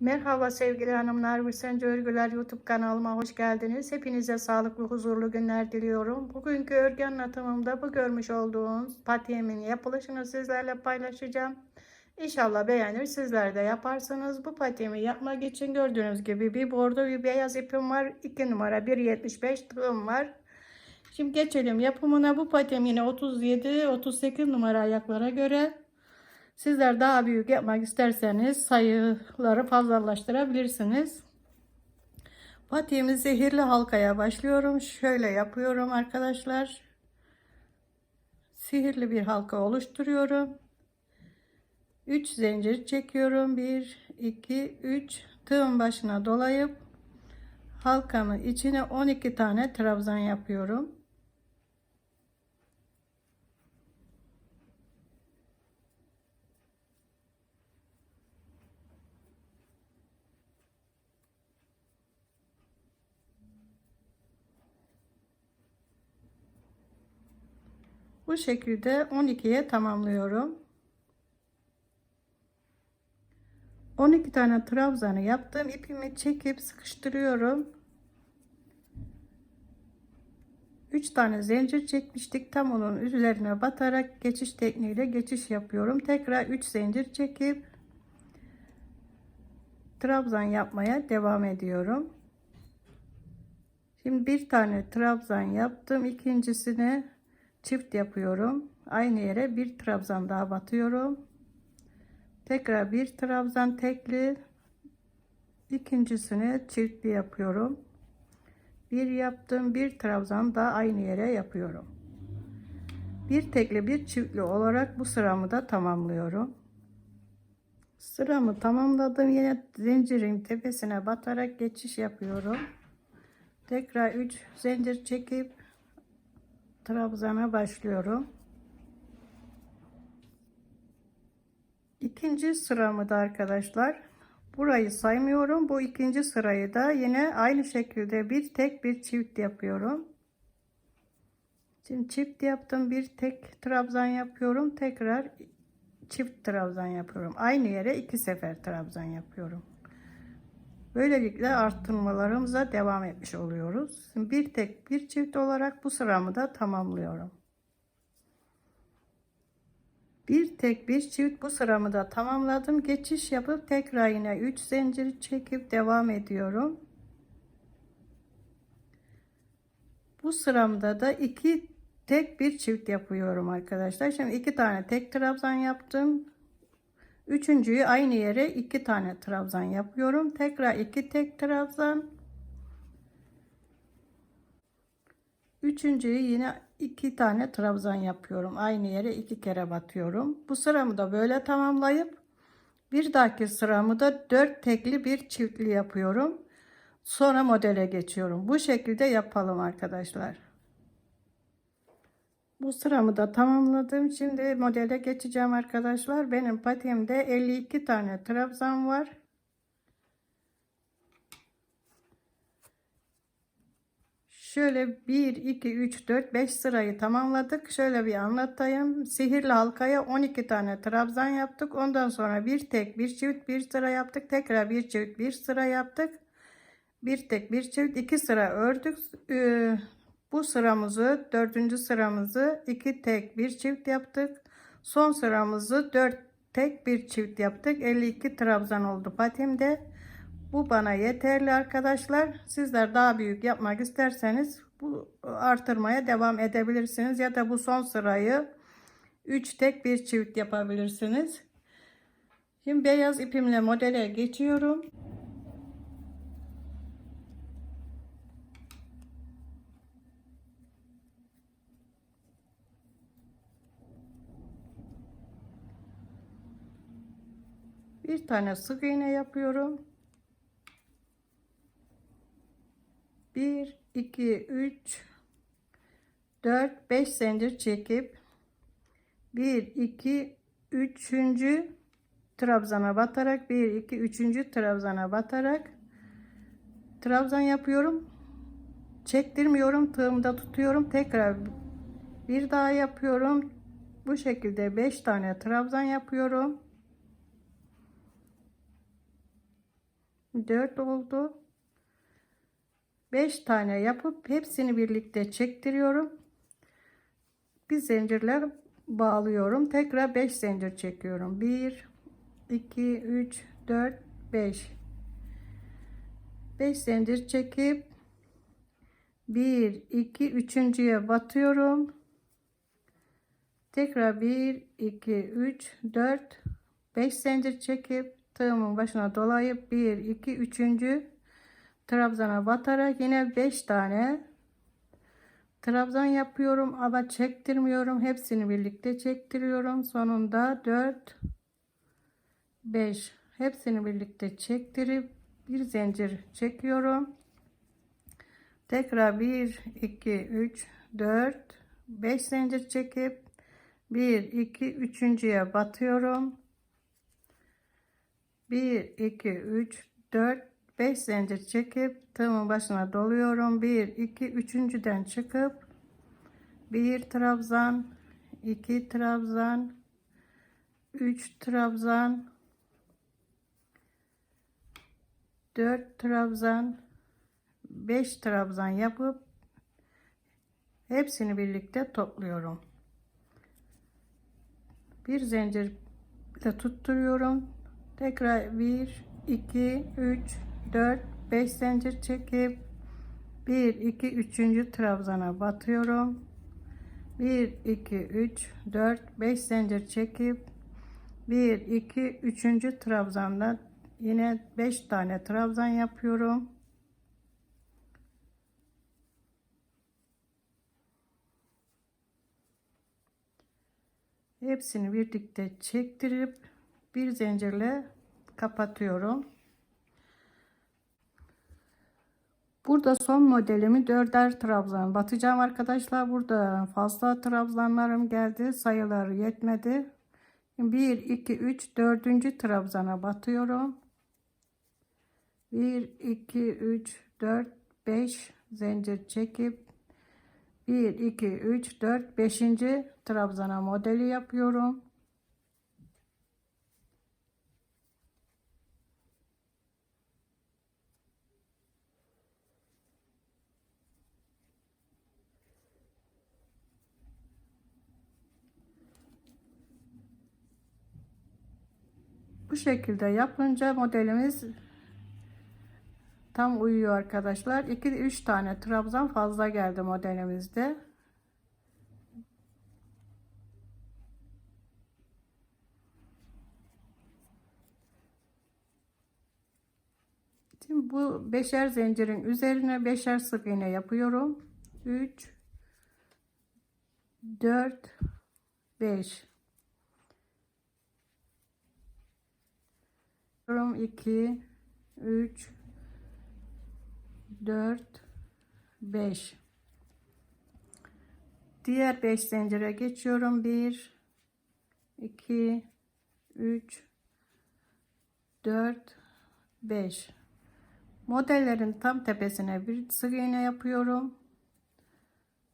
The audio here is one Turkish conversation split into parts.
Merhaba sevgili hanımlar, Virsenci Örgüler YouTube kanalıma hoş geldiniz. Hepinize sağlıklı, huzurlu günler diliyorum. Bugünkü örgü anlatımımda bu görmüş olduğunuz patiğimin yapılışını sizlerle paylaşacağım. İnşallah beğenir, sizler de yaparsınız. Bu patiğimi yapmak için gördüğünüz gibi bir bordo bir beyaz ipim var. 2 numara 1.75 tığım var. Şimdi geçelim yapımına. Bu patiğim yine 37-38 numara ayaklara göre Sizler daha büyük yapmak isterseniz sayıları fazlalaştırabilirsiniz. Patiğimi zehirli halkaya başlıyorum. Şöyle yapıyorum arkadaşlar. Sihirli bir halka oluşturuyorum. 3 zincir çekiyorum. 1 2 3 tığın başına dolayıp halkamın içine 12 tane trabzan yapıyorum. Bu şekilde 12'ye tamamlıyorum. 12 tane trabzanı yaptım. İpimi çekip sıkıştırıyorum. 3 tane zincir çekmiştik. Tam onun üzerine batarak geçiş tekniğiyle geçiş yapıyorum. Tekrar 3 zincir çekip trabzan yapmaya devam ediyorum. Şimdi bir tane trabzan yaptım. İkincisini çift yapıyorum. Aynı yere bir trabzan daha batıyorum. Tekrar bir trabzan tekli. ikincisini çiftli yapıyorum. Bir yaptım, bir trabzan da aynı yere yapıyorum. Bir tekli bir çiftli olarak bu sıramı da tamamlıyorum. Sıramı tamamladım. Yine zincirin tepesine batarak geçiş yapıyorum. Tekrar 3 zincir çekip trabzana başlıyorum. İkinci sıramı da arkadaşlar burayı saymıyorum. Bu ikinci sırayı da yine aynı şekilde bir tek bir çift yapıyorum. Şimdi çift yaptım. Bir tek trabzan yapıyorum. Tekrar çift trabzan yapıyorum. Aynı yere iki sefer trabzan yapıyorum. Böylelikle arttırmalarımıza devam etmiş oluyoruz. Bir tek bir çift olarak bu sıramı da tamamlıyorum. Bir tek bir çift bu sıramı da tamamladım. Geçiş yapıp tekrar yine 3 zincir çekip devam ediyorum. Bu sıramda da iki tek bir çift yapıyorum arkadaşlar. Şimdi iki tane tek trabzan yaptım. Üçüncüyü aynı yere iki tane trabzan yapıyorum. Tekrar iki tek trabzan. Üçüncüyü yine iki tane trabzan yapıyorum. Aynı yere iki kere batıyorum. Bu sıramı da böyle tamamlayıp bir dahaki sıramı da dört tekli bir çiftli yapıyorum. Sonra modele geçiyorum. Bu şekilde yapalım arkadaşlar. Bu sıramı da tamamladım. Şimdi modele geçeceğim arkadaşlar. Benim patiğimde 52 tane trabzan var. Şöyle 1, 2, 3, 4, 5 sırayı tamamladık. Şöyle bir anlatayım. Sihirli halkaya 12 tane trabzan yaptık. Ondan sonra bir tek, bir çift, bir sıra yaptık. Tekrar bir çift, bir sıra yaptık. Bir tek, bir çift, iki sıra ördük. Ee, bu sıramızı dördüncü sıramızı iki tek bir çift yaptık. Son sıramızı dört tek bir çift yaptık. 52 trabzan oldu patimde. Bu bana yeterli arkadaşlar. Sizler daha büyük yapmak isterseniz bu artırmaya devam edebilirsiniz. Ya da bu son sırayı 3 tek bir çift yapabilirsiniz. Şimdi beyaz ipimle modele geçiyorum. Bir tane sık iğne yapıyorum 1 2 3 4 5 zincir çekip 1 2 3. trabzana batarak 1 2 3. trabzana batarak trabzan yapıyorum çektirmiyorum tığımda tutuyorum tekrar bir daha yapıyorum bu şekilde 5 tane trabzan yapıyorum 4 oldu. 5 tane yapıp hepsini birlikte çektiriyorum. Bir zincirle bağlıyorum. Tekrar 5 zincir çekiyorum. 1 2 3 4 5 5 zincir çekip 1 2 üçüncüye batıyorum. Tekrar 1 2 3 4 5 zincir çekip tığımın başına dolayıp 1 2 üçüncü trabzana batarak yine 5 tane trabzan yapıyorum. Ama çektirmiyorum. Hepsini birlikte çektiriyorum. Sonunda 4 5 hepsini birlikte çektirip bir zincir çekiyorum. Tekrar 1 2 3 4 5 zincir çekip 1 2 üçüncüye batıyorum 1 2 3 4 5 zincir çekip tığımın başına doluyorum. 1 2 üçüncüden çıkıp bir trabzan 2 trabzan 3 trabzan 4 trabzan 5 trabzan yapıp hepsini birlikte topluyorum. Bir zincir de tutturuyorum tekrar 1 2 3 4 5 zincir çekip 1 2 3. trabzana batıyorum 1 2 3 4 5 zincir çekip 1 2 3. trabzanda yine 5 tane trabzan yapıyorum hepsini birlikte çektirip bir zincirle kapatıyorum Burada son modelimi dörder trabzan batacağım arkadaşlar. Burada fazla trabzanlarım geldi. Sayıları yetmedi. 1, 2, 3, 4. trabzana batıyorum. 1, 2, 3, 4, 5 zincir çekip 1, 2, 3, 4, 5. trabzana modeli yapıyorum. Şekilde yapınca modelimiz tam uyuyor arkadaşlar. 2-3 tane trabzan fazla geldi modelimizde. Şimdi bu beşer zincirin üzerine beşer sık iğne yapıyorum. 3 4 5 2 3 4 5 diğer 5 zincire geçiyorum. 1 2 3 4 5 modellerin tam tepesine bir sık iğne yapıyorum.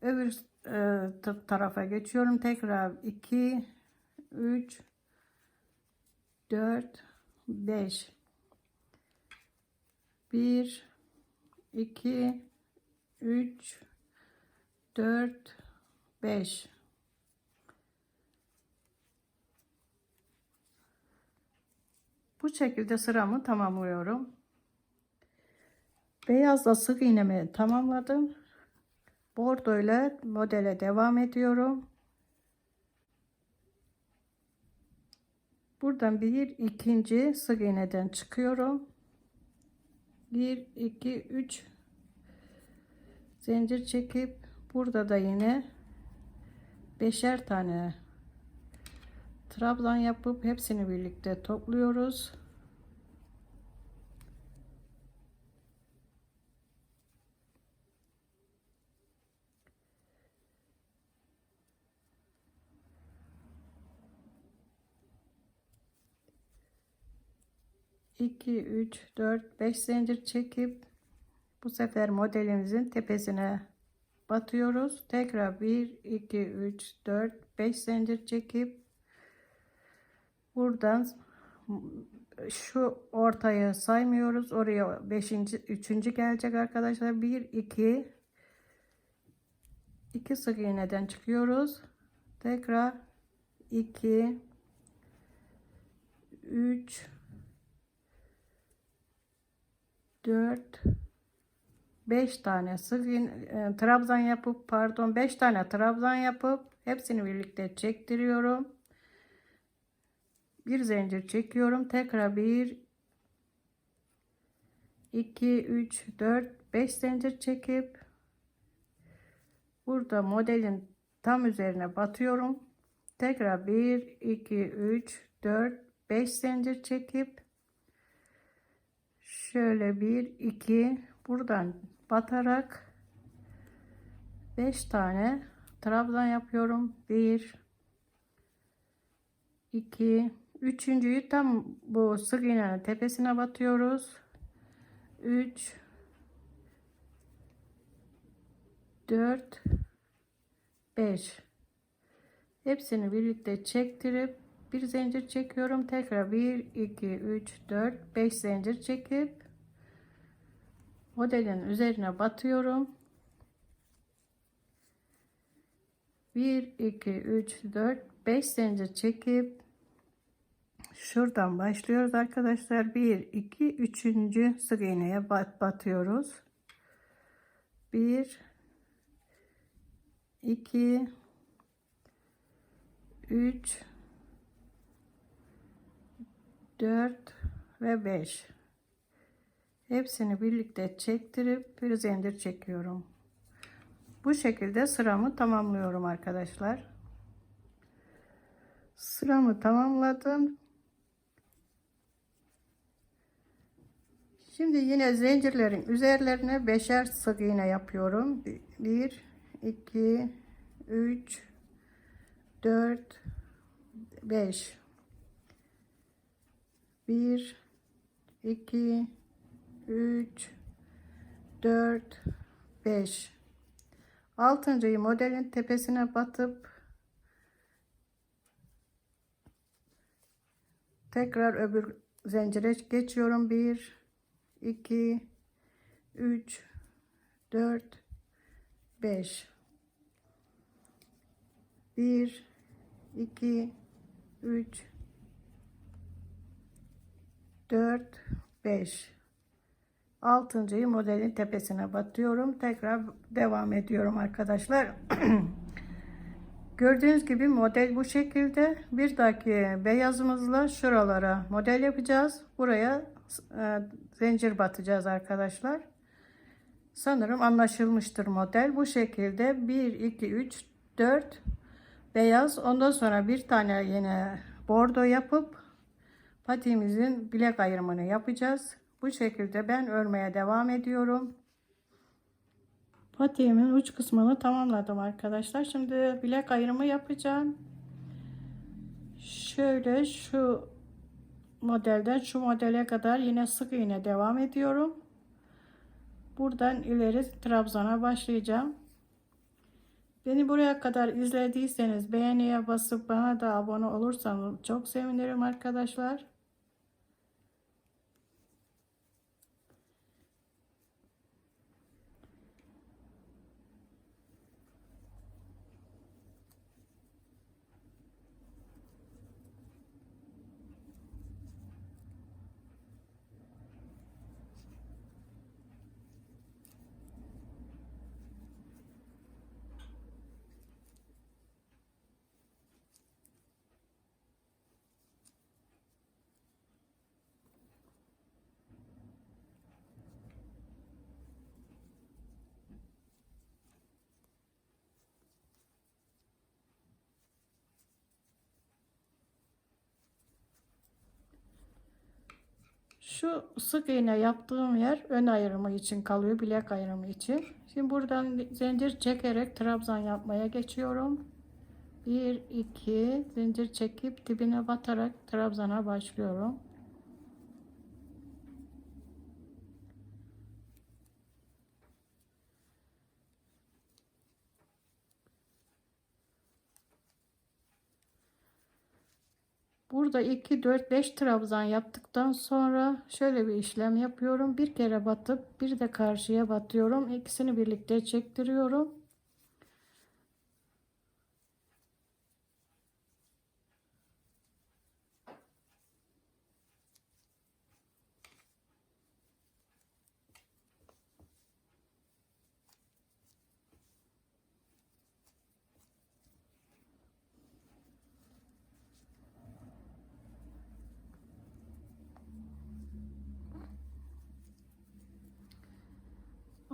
Öbür e, tarafa geçiyorum. Tekrar 2 3 4 5 1 2 3 4 5 Bu şekilde sıramı tamamlıyorum. Beyazla sık iğnemi tamamladım. Bordo ile modele devam ediyorum. Buradan bir ikinci sık iğneden çıkıyorum. 1 2 3 zincir çekip burada da yine beşer tane trabzan yapıp hepsini birlikte topluyoruz. 2 3 4 5 zincir çekip bu sefer modelimizin tepesine batıyoruz tekrar 1 2 3 4 5 zincir çekip buradan şu ortayı saymıyoruz. Oraya 5. 3. gelecek arkadaşlar. 1 2 2 sık iğneden çıkıyoruz. Tekrar 2 3 4 5 tane sık e, trabzan yapıp pardon 5 tane trabzan yapıp hepsini birlikte çektiriyorum. Bir zincir çekiyorum. Tekrar 1 2 3 4 5 zincir çekip burada modelin tam üzerine batıyorum. Tekrar 1 2 3 4 5 zincir çekip şöyle 1 2 buradan batarak 5 tane trabzan yapıyorum. 1 2 üçüncüyü tam bu sık iğnenin tepesine batıyoruz. 3 4 5 hepsini birlikte çektirip bir zincir çekiyorum. Tekrar 1 2 3 4 5 zincir çekip modelin üzerine batıyorum. 1 2 3 4 5 zincir çekip şuradan başlıyoruz arkadaşlar. 1 2 3. sık iğneye bat batıyoruz. 1 2 3 4 ve 5 hepsini birlikte çektirip bir zincir çekiyorum. Bu şekilde sıramı tamamlıyorum arkadaşlar. Sıramı tamamladım. Şimdi yine zincirlerin üzerlerine beşer sık iğne yapıyorum. 1 2 3 4 5 1 2 3 4 5 altıncıyı modelin tepesine batıp tekrar öbür zincire geçiyorum. 1 2 3 4 5 1 2 3 4 5 altıncıyı modelin tepesine batıyorum. Tekrar devam ediyorum arkadaşlar. Gördüğünüz gibi model bu şekilde. Bir dahaki beyazımızla şuralara model yapacağız. Buraya e, zincir batacağız arkadaşlar. Sanırım anlaşılmıştır model. Bu şekilde 1 2 3 4 beyaz. Ondan sonra bir tane yine bordo yapıp patiğimizin bilek ayrımını yapacağız. Bu şekilde ben örmeye devam ediyorum. Patiğimin uç kısmını tamamladım arkadaşlar. Şimdi bilek ayrımı yapacağım. Şöyle şu modelden şu modele kadar yine sık iğne devam ediyorum. Buradan ileri trabzana başlayacağım. Beni buraya kadar izlediyseniz beğeniye basıp bana da abone olursanız çok sevinirim arkadaşlar. Şu sık iğne yaptığım yer ön ayrımı için kalıyor. Bilek ayrımı için. Şimdi buradan zincir çekerek trabzan yapmaya geçiyorum. 1 2 zincir çekip dibine batarak trabzana başlıyorum. Burada Burada 2, 4, 5 trabzan yaptıktan sonra şöyle bir işlem yapıyorum. Bir kere batıp bir de karşıya batıyorum. İkisini birlikte çektiriyorum.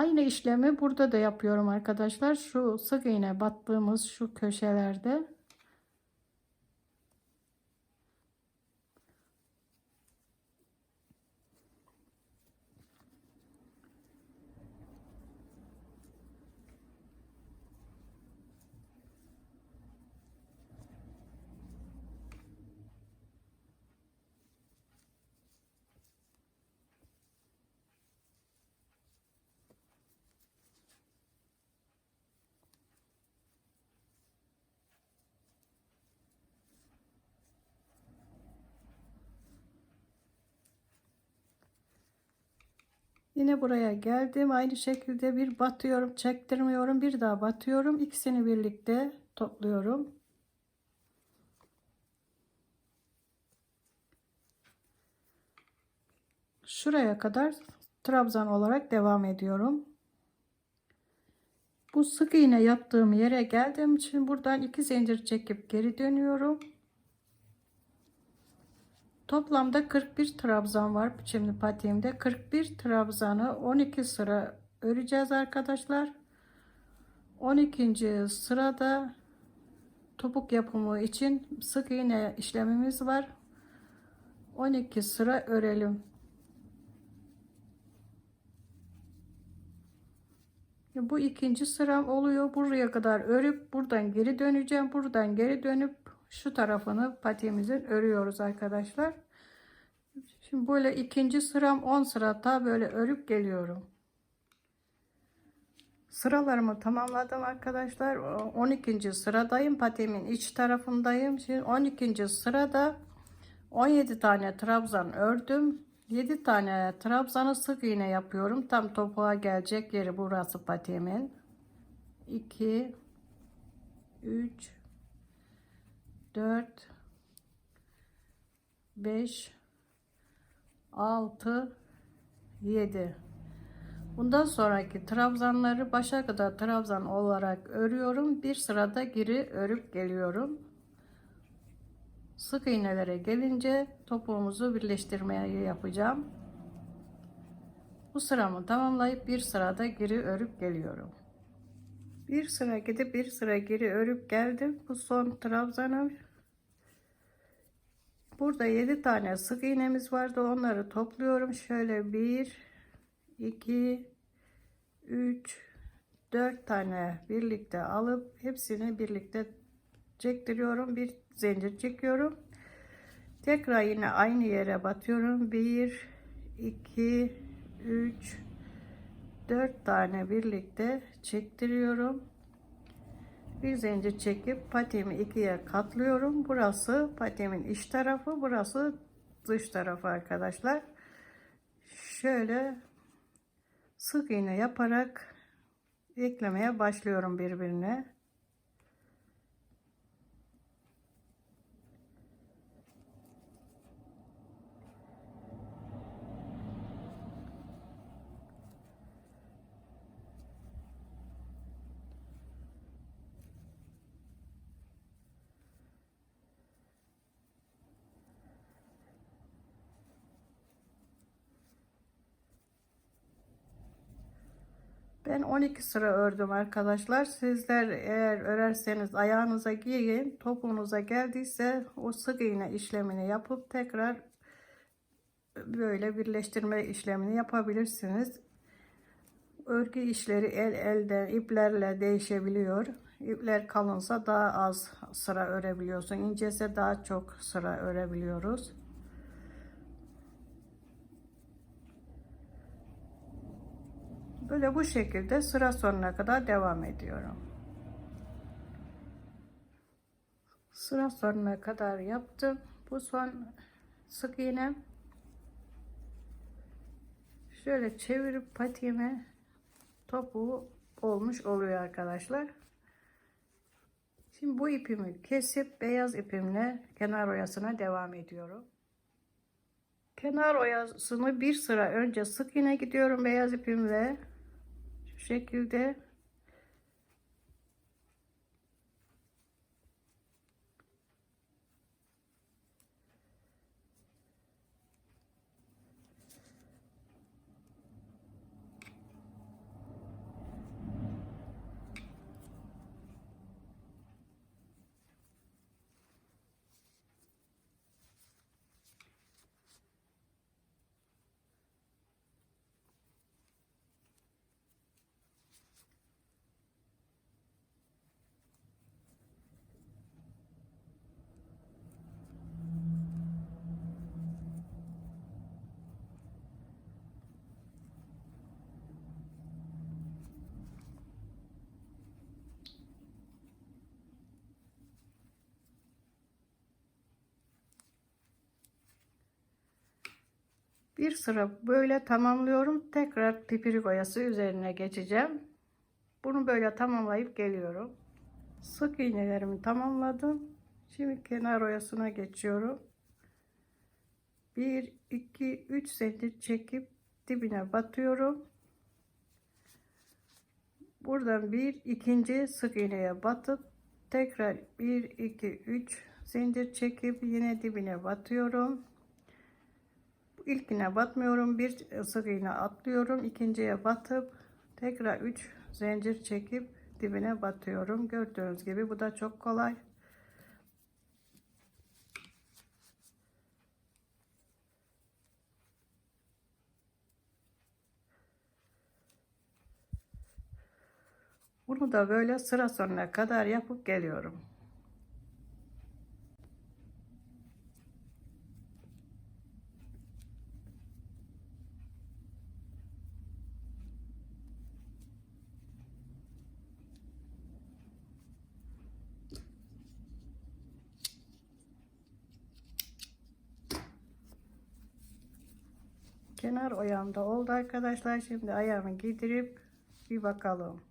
Aynı işlemi burada da yapıyorum arkadaşlar. Şu sık iğne battığımız şu köşelerde Yine buraya geldim. Aynı şekilde bir batıyorum, çektirmiyorum. Bir daha batıyorum. İkisini birlikte topluyorum. Şuraya kadar trabzan olarak devam ediyorum. Bu sık iğne yaptığım yere geldiğim için buradan iki zincir çekip geri dönüyorum. Toplamda 41 trabzan var şimdi patiğimde. 41 trabzanı 12 sıra öreceğiz arkadaşlar. 12. sırada topuk yapımı için sık iğne işlemimiz var. 12 sıra örelim. Bu ikinci sıram oluyor. Buraya kadar örüp buradan geri döneceğim. Buradan geri dönüp şu tarafını patiğimizin örüyoruz arkadaşlar. Şimdi böyle ikinci sıram 10 sıra daha böyle örüp geliyorum. Sıralarımı tamamladım arkadaşlar. 12. sıradayım. Patiğimin iç tarafındayım. Şimdi 12. sırada 17 tane trabzan ördüm. 7 tane trabzanı sık iğne yapıyorum. Tam topuğa gelecek yeri burası patiğimin. 2 3 4 5 6 7 Bundan sonraki trabzanları başa kadar trabzan olarak örüyorum. Bir sırada geri örüp geliyorum. Sık iğnelere gelince topuğumuzu birleştirmeyi yapacağım. Bu sıramı tamamlayıp bir sırada geri örüp geliyorum. Bir sıra gidip bir sıra geri örüp geldim. Bu son trabzanım. Burada 7 tane sık iğnemiz vardı. Onları topluyorum. Şöyle 1 2 3 4 tane birlikte alıp hepsini birlikte çektiriyorum. Bir zincir çekiyorum. Tekrar yine aynı yere batıyorum. 1 2 3 4 tane birlikte çektiriyorum. Bir zincir çekip patiğimi ikiye katlıyorum. Burası patiğimin iç tarafı, burası dış tarafı arkadaşlar. Şöyle sık iğne yaparak eklemeye başlıyorum birbirine. Ben 12 sıra ördüm arkadaşlar. Sizler eğer örerseniz ayağınıza giyin. Topuğunuza geldiyse o sık iğne işlemini yapıp tekrar böyle birleştirme işlemini yapabilirsiniz. Örgü işleri el elde iplerle değişebiliyor. İpler kalınsa daha az sıra örebiliyorsun. İncese daha çok sıra örebiliyoruz. Böyle bu şekilde sıra sonuna kadar devam ediyorum. Sıra sonuna kadar yaptım. Bu son sık iğnem. Şöyle çevirip patiğime topuğu olmuş oluyor arkadaşlar. Şimdi bu ipimi kesip beyaz ipimle kenar oyasına devam ediyorum. Kenar oyasını bir sıra önce sık iğne gidiyorum beyaz ipimle. Şekilde Bir sıra böyle tamamlıyorum. Tekrar pipirik oyası üzerine geçeceğim. Bunu böyle tamamlayıp geliyorum. Sık iğnelerimi tamamladım. Şimdi kenar oyasına geçiyorum. 1 2 3 zincir çekip dibine batıyorum. Buradan bir ikinci sık iğneye batıp tekrar 1 2 3 zincir çekip yine dibine batıyorum. İlkine batmıyorum. Bir sık iğne atlıyorum. ikinciye batıp tekrar 3 zincir çekip dibine batıyorum. Gördüğünüz gibi bu da çok kolay. Bunu da böyle sıra sonuna kadar yapıp geliyorum. Kenar oyamda oldu arkadaşlar. Şimdi ayağımı giydirip bir bakalım.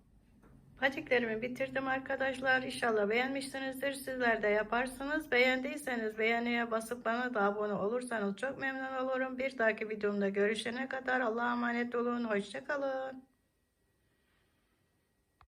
Patiklerimi bitirdim arkadaşlar. İnşallah beğenmişsinizdir. Sizler de yaparsınız. Beğendiyseniz beğeniye basıp bana da abone olursanız çok memnun olurum. Bir dahaki videomda görüşene kadar Allah'a emanet olun. Hoşçakalın.